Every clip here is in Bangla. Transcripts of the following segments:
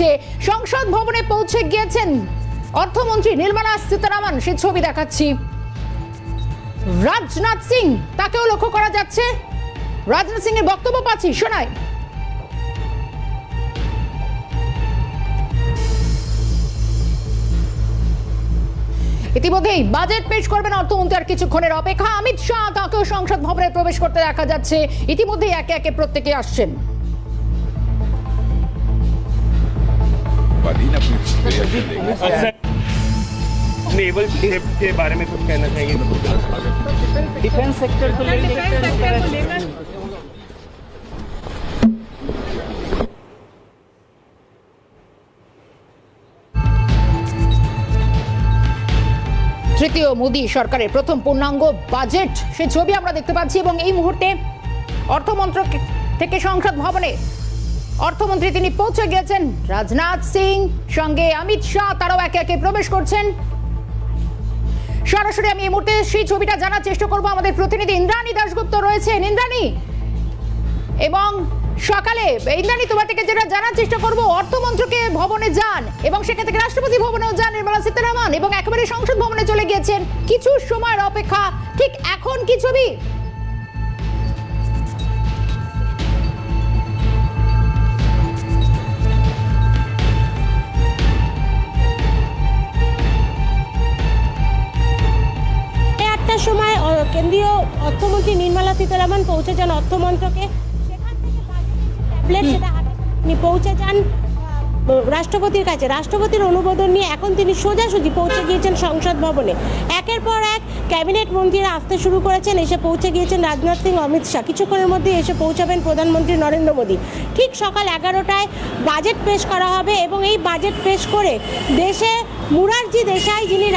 যাচ্ছে সংসদ ভবনে পৌঁছে গিয়েছেন অর্থমন্ত্রী নির্মলা সীতারামন। সে ছবি দেখাচ্ছি। রাজনাথ সিং, তাকেও লক্ষ্য করা যাচ্ছে। রাজনাথ সিং এর বক্তব্য পাচ্ছি শোনায় ইতিমধ্যেই বাজেট পেশ করবেন অর্থমন্ত্রী আর কিছুক্ষণের অপেক্ষা। অমিত শাহ তাকেও সংসদ ভবনে প্রবেশ করতে দেখা যাচ্ছে। ইতিমধ্যেই একে একে প্রত্যেকে আসছেন। वादी अपनी रिएक्शन देंगे सर नेवल शिप के बारे में कुछ कहना चाहिए डिफेंस सेक्टर को लेकर তৃতীয় মোদী সরকারের প্রথম পূর্ণাঙ্গ বাজেট সে ছবি আমরা দেখতে পাচ্ছি এবং এই মুহূর্তে অর্থমন্ত্রক থেকে সংসদ ভবনে অর্থমন্ত্রী তিনি পৌঁছে গিয়েছেন রাজনাথ সিং, সঙ্গে অমিত শাহ, তারাও একে একে প্রবেশ করছেন। সরাসরি আমি এই মুহূর্তে সেই ছবিটা জানার চেষ্টা করব। আমাদের প্রতিনিধি ইন্দ্রাণী দাশগুপ্ত রয়েছেন। ইন্দ্রাণী, এবং সকালে, ইন্দ্রাণী, তোমার থেকে যেটা জানার চেষ্টা করব, অর্থমন্ত্রকে ভবনে যান, এবং সেখান থেকে রাষ্ট্রপতি ভবনেও যান নির্মলা সীতারামন, এবং একেবারে সংসদ ভবনে চলে গিয়েছেন। কিছু সময়ের অপেক্ষা, ঠিক এখন কি ছবি? অর্থমন্ত্রী নির্মলা সীতারামন পৌঁছে যান অর্থমন্ত্রকে। সেখান থেকে ট্যাবলেট সেটা হাতে তিনি পৌঁছে যান। রাষ্ট্রপতির কাছে রাষ্ট্রপতির অনুমোদন নিয়ে এখন তিনি সোজাসুজি পৌঁছে গিয়েছেন সংসদ ভবনে। একের পর এক ক্যাবিনেট মন্ত্রীরা আসতে শুরু করেছেন এসে পৌঁছে গিয়েছেন রাজনাথ সিং অমিত শাহ। কিছুক্ষণের মধ্যে এসে পৌঁছাবেন প্রধানমন্ত্রী নরেন্দ্র মোদী। ঠিক সকাল এগারোটায় বাজেট পেশ করা হবে এবং এই বাজেট পেশ করে দেশে মুরারজি দেশাই যিনি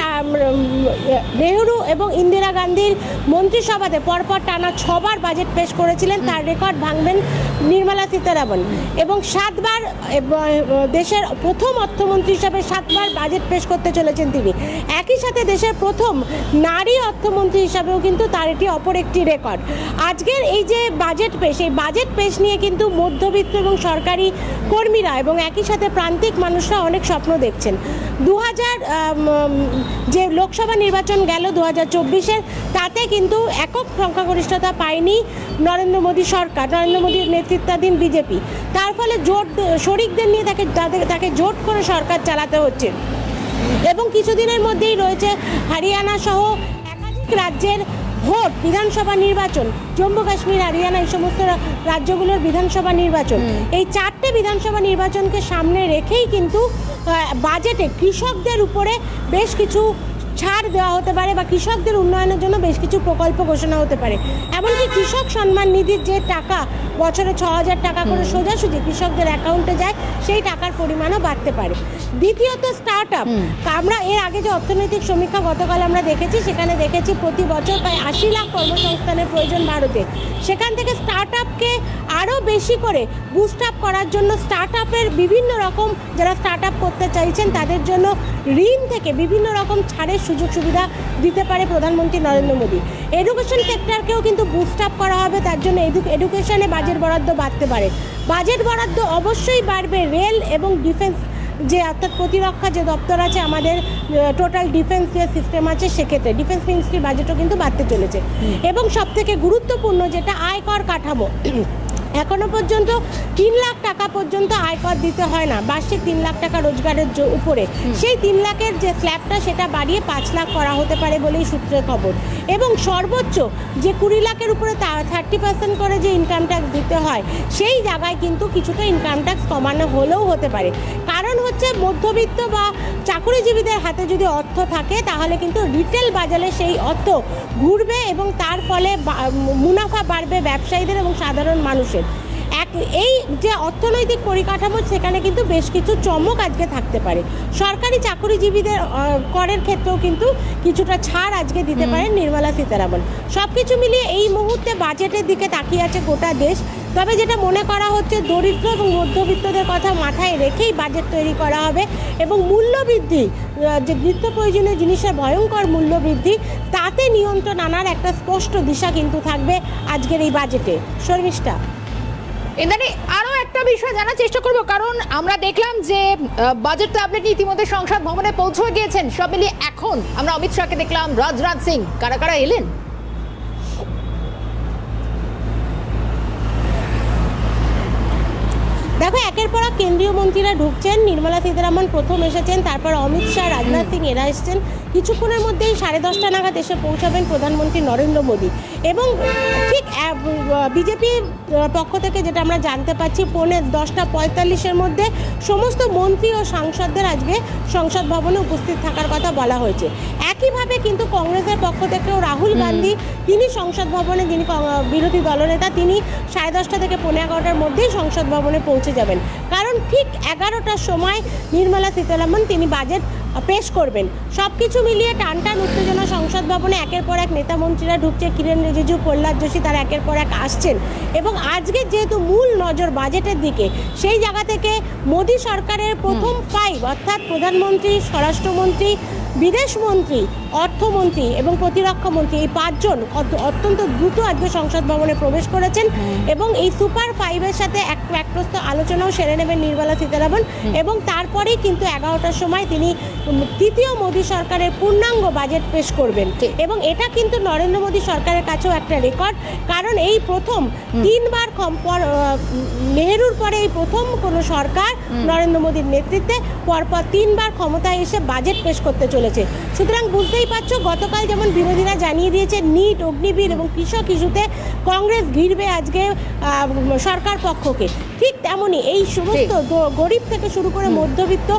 নেহরু এবং ইন্দিরা গান্ধীর মন্ত্রিসভাতে পরপর টানা ছবার বাজেট পেশ করেছিলেন, তার রেকর্ড ভাঙবেন নির্মলা সীতারামন। এবং সাতবার দেশের প্রথম অর্থমন্ত্রী হিসাবে সাতবার বাজেট পেশ করতে চলেছেন তিনি। একই সাথে দেশের প্রথম নারী অর্থমন্ত্রী হিসাবেও কিন্তু তার এটি অপর একটি রেকর্ড আজকের এই যে বাজেট পেশ, এই বাজেট পেশ নিয়ে কিন্তু মধ্যবিত্ত এবং সরকারি কর্মীরা এবং একই সাথে প্রান্তিক মানুষরা অনেক স্বপ্ন দেখছেন। দু হাজার যে লোকসভা নির্বাচন গেল দু হাজার চব্বিশের, তাতে কিন্তু একক সংখ্যাগরিষ্ঠতা পায়নি নরেন্দ্র মোদী সরকার, নরেন্দ্র মোদীর নেতৃত্বাধীন বিজেপি। তার ফলে জোট, শরিকদের নিয়ে তাকে তাকে জোট করে সরকার চালাতে হচ্ছে। এবং কিছুদিনের মধ্যেই রয়েছে হরিয়ানা সহ রাজ্যের ভোট বিধানসভা নির্বাচন জম্মু কাশ্মীর হরিয়ানা এই সমস্ত রাজ্যগুলোর বিধানসভা নির্বাচন। এই চারটে বিধানসভা নির্বাচনকে সামনে রেখেই কিন্তু বাজেটে কৃষকদের উপরে বেশ কিছু ছাড় দেওয়া হতে পারে বা কৃষকদের উন্নয়নের জন্য বেশ কিছু প্রকল্প ঘোষণা হতে পারে। এমনকি কৃষক সম্মান নিধির যে টাকা বছরে ছ হাজার টাকা করে সোজাসুজি কৃষকদের অ্যাকাউন্টে যায় সেই টাকার পরিমাণও বাড়তে পারে। দ্বিতীয়ত স্টার্ট আপ আমরা এর আগে যে অর্থনৈতিক সমীক্ষা গতকাল আমরা দেখেছি সেখানে দেখেছি প্রতি বছর প্রায় আশি লাখ কর্মসংস্থানের প্রয়োজন ভারতে। সেখান থেকে স্টার্ট আপকে আরও বেশি করে বুস্ট আপ করার জন্য স্টার্ট আপের বিভিন্ন রকম যারা স্টার্ট আপ করতে চাইছেন তাদের জন্য ঋণ থেকে বিভিন্ন রকম ছাড়ের সুযোগ সুবিধা দিতে পারে প্রধানমন্ত্রী নরেন্দ্র মোদী। এডুকেশন সেক্টরকেও কিন্তু বুস্ট আপ করা হবে তার জন্য এডুকেশনে বাজেট বরাদ্দ বাড়তে পারে। বাজেট বরাদ্দ অবশ্যই বাড়বে রেল এবং ডিফেন্স যে অর্থাৎ প্রতিরক্ষা যে দপ্তর আছে আমাদের টোটাল ডিফেন্স যে সিস্টেম আছে সেক্ষেত্রে ডিফেন্স মিনিস্ট্রির বাজেটও কিন্তু বাড়তে চলেছে। এবং সবথেকে গুরুত্বপূর্ণ যেটা আয়কর কাঠামো এখনও পর্যন্ত তিন লাখ টাকা পর্যন্ত আয়কর দিতে হয় না। বার্ষিক তিন লাখ টাকা রোজগারের উপরে। সেই তিন লাখের যে স্ল্যাবটা সেটা বাড়িয়ে পাঁচ লাখ করা হতে পারে বলেই সূত্রের খবর। এবং সর্বোচ্চ যে কুড়ি লাখের উপরে থার্টি পার্সেন্ট করে যে ইনকাম ট্যাক্স দিতে হয় সেই জায়গায় কিন্তু কিছুটা ইনকাম ট্যাক্স কমানো হলেও হতে পারে। কারণ হচ্ছে মধ্যবিত্ত বা চাকুরিজীবীদের হাতে যদি অর্থ থাকে তাহলে কিন্তু রিটেল বাজারে সেই অর্থ ঘুরবে এবং তার ফলে মুনাফা বাড়বে ব্যবসায়ীদের এবং সাধারণ মানুষের। এই যে অর্থনৈতিক পরিকাঠামো সেখানে কিন্তু বেশ কিছু চমক আজকে থাকতে পারে। সরকারি চাকুরিজীবীদের করের ক্ষেত্রেও কিন্তু কিছুটা ছাড় আজকে দিতে পারেন নির্মলা সীতারামন। সব কিছু মিলিয়ে এই মুহূর্তে বাজেটের দিকে তাকিয়ে আছে গোটা দেশ। তবে যেটা মনে করা হচ্ছে দরিদ্র এবং মধ্যবিত্তদের কথা মাথায় রেখেই বাজেট তৈরি করা হবে এবং মূল্যবৃদ্ধি যে নিত্য প্রয়োজনীয় জিনিসের ভয়ঙ্কর মূল্যবৃদ্ধি তাতে নিয়ন্ত্রণ আনার একটা স্পষ্ট দিশা কিন্তু থাকবে আজকের এই বাজেটে। শর্মিষ্ঠা। ইন্দ্রাণী আরও একটা বিষয় জানার চেষ্টা করব, কারণ আমরা দেখলাম যে বাজেট আপনি ইতিমধ্যে সংসদ ভবনে পৌঁছে গিয়েছেন। সব মিলিয়ে এখন আমরা অমিত শাহকে দেখলাম, রাজনাথ সিং, কারা কারা এলেন দেখো একের পর এক কেন্দ্রীয় মন্ত্রীরা ঢুকছেন। নির্মলা সীতারামন প্রথম এসেছেন তারপর অমিত শাহ রাজনাথ সিং এরা এসেছেন। কিছুক্ষণের মধ্যেই সাড়ে দশটা নাগাদ এসে পৌঁছাবেন প্রধানমন্ত্রী নরেন্দ্র মোদী। এবং ঠিক বিজেপি পক্ষ থেকে যেটা আমরা জানতে পারছি পৌনে দশটা পঁয়তাল্লিশের মধ্যে সমস্ত মন্ত্রী ও সাংসদদের আজকে সংসদ ভবনে উপস্থিত থাকার কথা বলা হয়েছে। একইভাবে কিন্তু কংগ্রেসের পক্ষ থেকেও রাহুল গান্ধী তিনি সংসদ ভবনে যিনি বিরোধী দলনেতা তিনি সাড়ে দশটা থেকে পনেরো এগারোটার মধ্যেই সংসদ ভবনে পৌঁছে যাবেন। কারণ ঠিক এগারোটার সময় নির্মলা সীতারামন তিনি বাজেট পেশ করবেন। সব কিছু মিলিয়ে টান টান উত্তেজনা সংসদ ভবনে একের পর এক নেতা মন্ত্রীরা ঢুকছে কিরেন রিজিজু, প্রহ্লাদ যোশী তারা একের পর এক আসছেন। এবং আজকে যেহেতু মূল নজর বাজেটের দিকে, সেই জায়গা থেকে মোদী সরকারের প্রথম ফাইভ অর্থাৎ প্রধানমন্ত্রী, স্বরাষ্ট্রমন্ত্রী বিদেশমন্ত্রী অর্থমন্ত্রী এবং প্রতিরক্ষা মন্ত্রী এই পাঁচজন অত্যন্ত দ্রুত আজকে সংসদ ভবনে প্রবেশ করেছেন এবং এই সুপার ফাইভের সাথে এক একপ্রস্ত আলোচনাও সেরে নেবেন নির্মলা সীতারামন। এবং তারপরেই কিন্তু এগারোটার সময় তিনি তৃতীয় মোদী সরকারের পূর্ণাঙ্গ বাজেট পেশ করবেন। এবং এটা কিন্তু নরেন্দ্র মোদী সরকারের কাছেও একটা রেকর্ড। কারণ এই প্রথম তিনবার নেহেরুর পরে এই প্রথম কোনো সরকার নরেন্দ্র মোদীর নেতৃত্বে পরপর তিনবার ক্ষমতায় এসে বাজেট পেশ করতে চলেছে। সুতরাং বুঝতেই পারছ গতকাল যেমন বিরোধীরা জানিয়ে দিয়েছে নিট অগ্নিবীর এবং কৃষক ইস্যুতে কংগ্রেস ঘিরবে আজকে সরকার পক্ষকে। ঠিক তেমনই এই সমস্ত গরিব থেকে শুরু করে মধ্যবিত্ত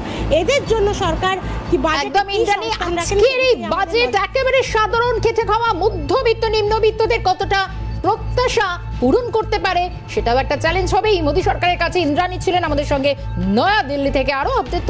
এদের জন্য সরকার কি একদম ইন্দ্রাণী আজকের এই বাজেট একেবারে সাধারণ খেটে খাওয়া মধ্যবিত্ত নিম্নবিত্তদের কতটা প্রত্যাশা পূরণ করতে পারে সেটাও একটা চ্যালেঞ্জ হবে এই মোদী সরকারের কাছে ইন্দ্রাণী ছিলেন আমাদের সঙ্গে নয়া দিল্লি থেকে। আরও আপডেট